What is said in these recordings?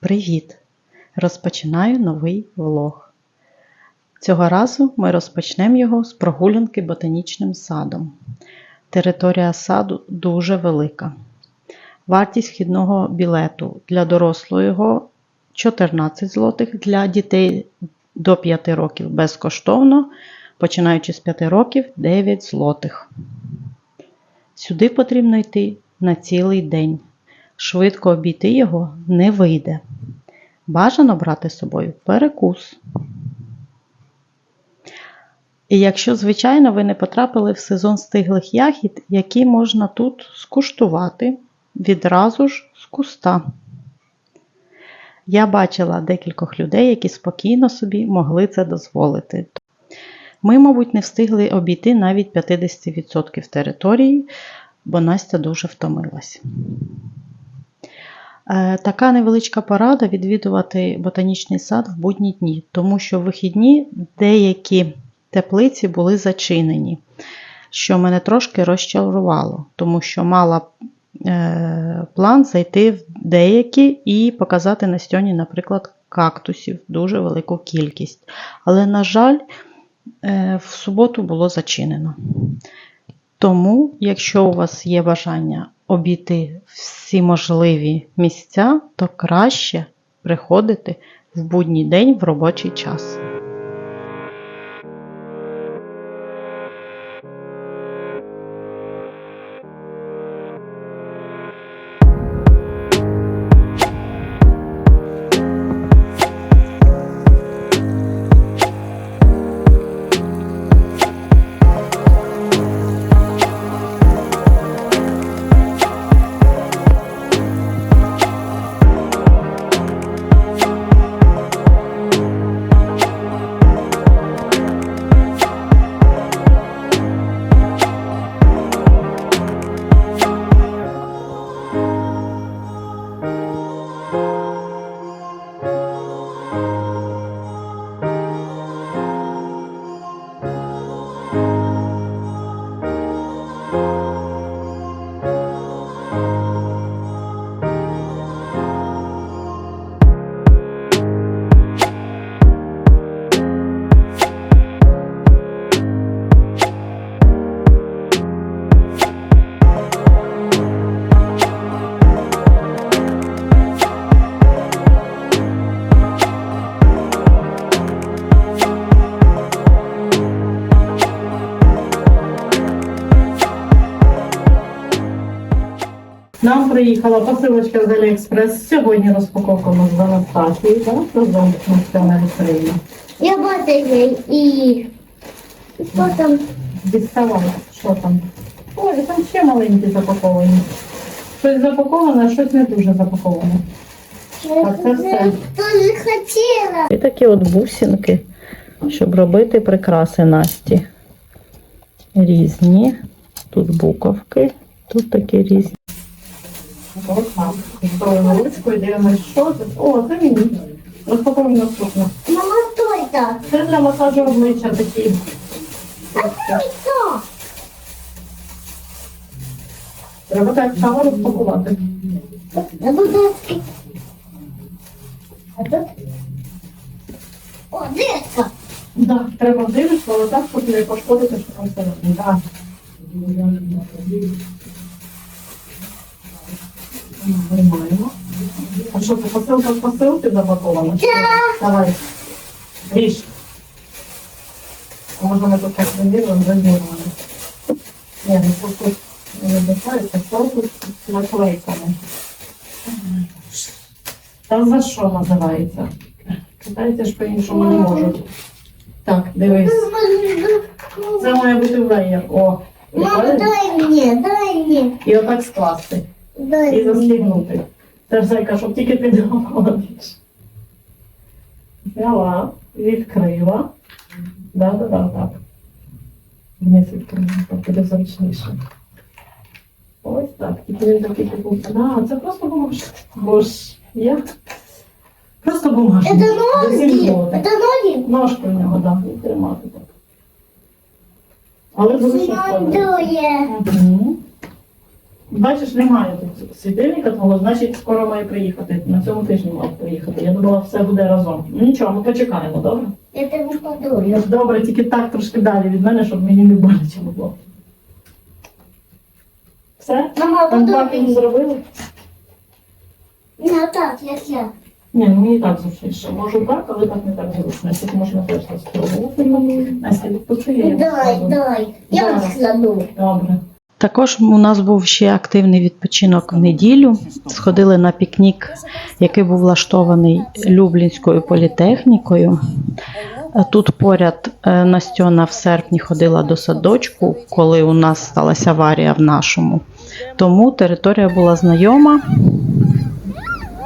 Привіт! Розпочинаю новий влог. Цього разу ми розпочнемо його з прогулянки ботанічним садом. Територія саду дуже велика. Вартість вхідного білету для дорослого 14 злотих, для дітей до 5 років безкоштовно, починаючи з 5 років 9 злотих. Сюди потрібно йти на цілий день. Швидко обійти його не вийде. Бажано брати з собою перекус. І якщо, звичайно, ви не потрапили в сезон стиглих ягід, які можна тут скуштувати відразу ж з куста. Я бачила декількох людей, які спокійно собі могли це дозволити. Ми, мабуть, не встигли обійти навіть 50% території, бо Настя дуже втомилась. Е, Така невеличка порада відвідувати ботанічний сад в будні дні, тому що в вихідні деякі теплиці були зачинені, що мене трошки розчарувало, тому що мала е, план зайти в деякі і показати Настьоні, наприклад, кактусів, дуже велику кількість. Але, на жаль, е, в суботу було зачинено. Тому, якщо у вас є бажання обійти всі можливі місця, то краще приходити в будній день в робочий час. Приїхала посилочка з Аліекспрес. Сьогодні розпаковка ми з Анастасією, так? Разом з на Україні. Я бачила і що там? Діставала, що там? Ой, там ще маленькі запаковані. Щось запаковане, а щось не дуже запаковане. Так, це все. Тоже хотіла. І такі от бусинки, щоб робити прикраси Насті. Різні. Тут буковки, тут такі різні. Ось так. Зброєю ручкою дивимося, що це. О, це мені. Розпаковуємо наступне. Мама, хто це? Це для масажу обличчя такі. Хто? Треба так само розпакувати. Я буду... А тут? О, дивіться. Так, треба дивитися, але так, щоб не пошкодити, що там всередині. Так. Виймаємо. А що, це посилка з посилки запакована? чи? Давай. А може ми тут так розірвемо, розірвемо. Ні, ну тут тут не вибачається, тут з наклейками. Та за що називається? Китайці ж по-іншому не можуть. Так, дивись. Це має бути веєр. О, Мама, прикольно? дай мені, дай мені. І отак скласти. І мені. застігнути. Це ж зайка, щоб тільки ти домовиш. Взяла, відкрила. Да, да, да, так. Вниз відкрила, так буде зручніше. Ось так. Тільки він такий типу. А, це просто бумажка. Боже, я. Просто бумажка. Это ноги? Это ноги? Ножки в нього, так, і тримати так. Але складати. Смандує. Бачиш, немає тут світильника, того значить скоро має приїхати. На цьому тижні має приїхати. Я думала, все буде разом. Ну нічого, ми почекаємо, добре? Я тебе подую. Добре, тільки так трошки далі від мене, щоб мені не боляче було. Все? Мама, Там папі подуй. зробили? Не так, як я. Ні, ну мені так зручніше. Можу так, але так не так зручно. Тут можна теж спробувати. Настя, відпусти, я Дай, складу. дай. Я Зараз. складу. Добре. Також у нас був ще активний відпочинок в неділю. Сходили на пікнік, який був влаштований Люблінською політехнікою. Тут поряд е, Настьона в серпні ходила до садочку, коли у нас сталася аварія в нашому. Тому територія була знайома,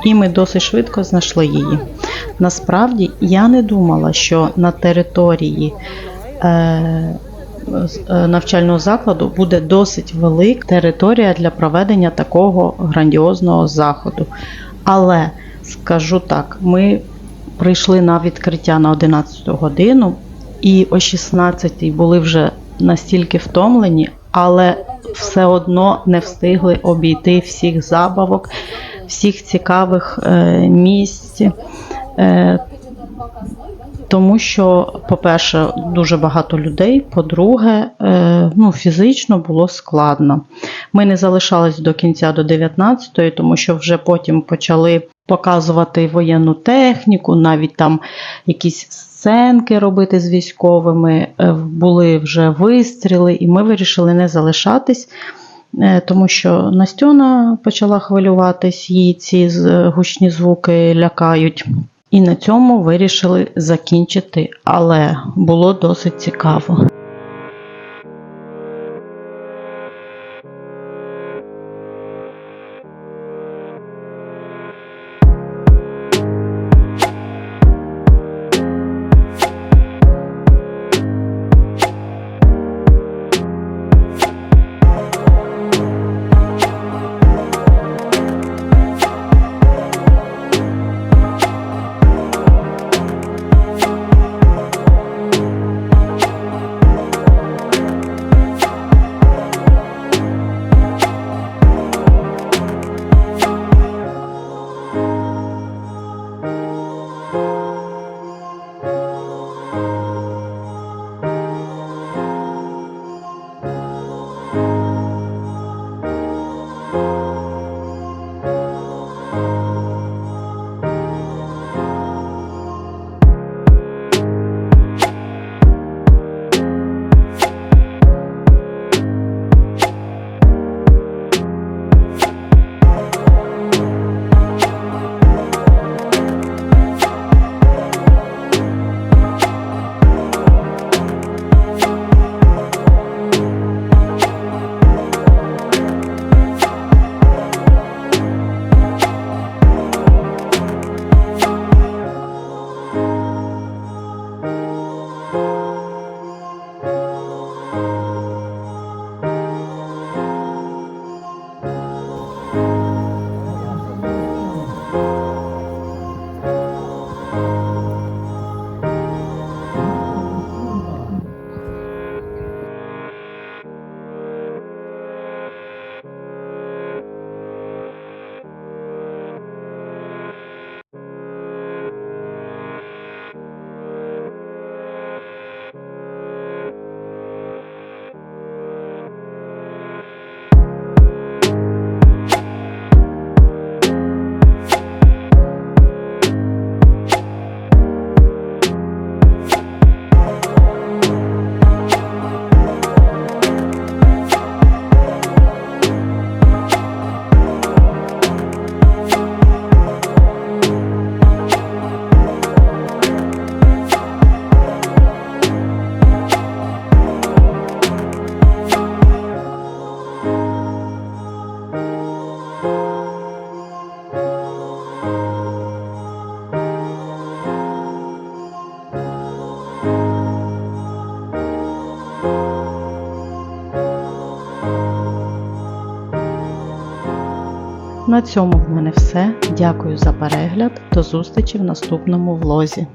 і ми досить швидко знайшли її. Насправді я не думала, що на території е, навчального закладу буде досить велика територія для проведення такого грандіозного заходу. Але скажу так, ми прийшли на відкриття на 11 годину, і о 16 були вже настільки втомлені, але все одно не встигли обійти всіх забавок, всіх цікавих е, місць. Тому що, по-перше, дуже багато людей. По-друге, е, ну, фізично було складно. Ми не залишались до кінця до 19-ї, тому що вже потім почали показувати воєнну техніку, навіть там якісь сценки робити з військовими, е, були вже вистріли, і ми вирішили не залишатись. е, Тому що Настьона почала хвилюватись, їй ці гучні звуки лякають. І на цьому вирішили закінчити, але було досить цікаво. На цьому в мене все. Дякую за перегляд. До зустрічі в наступному влозі.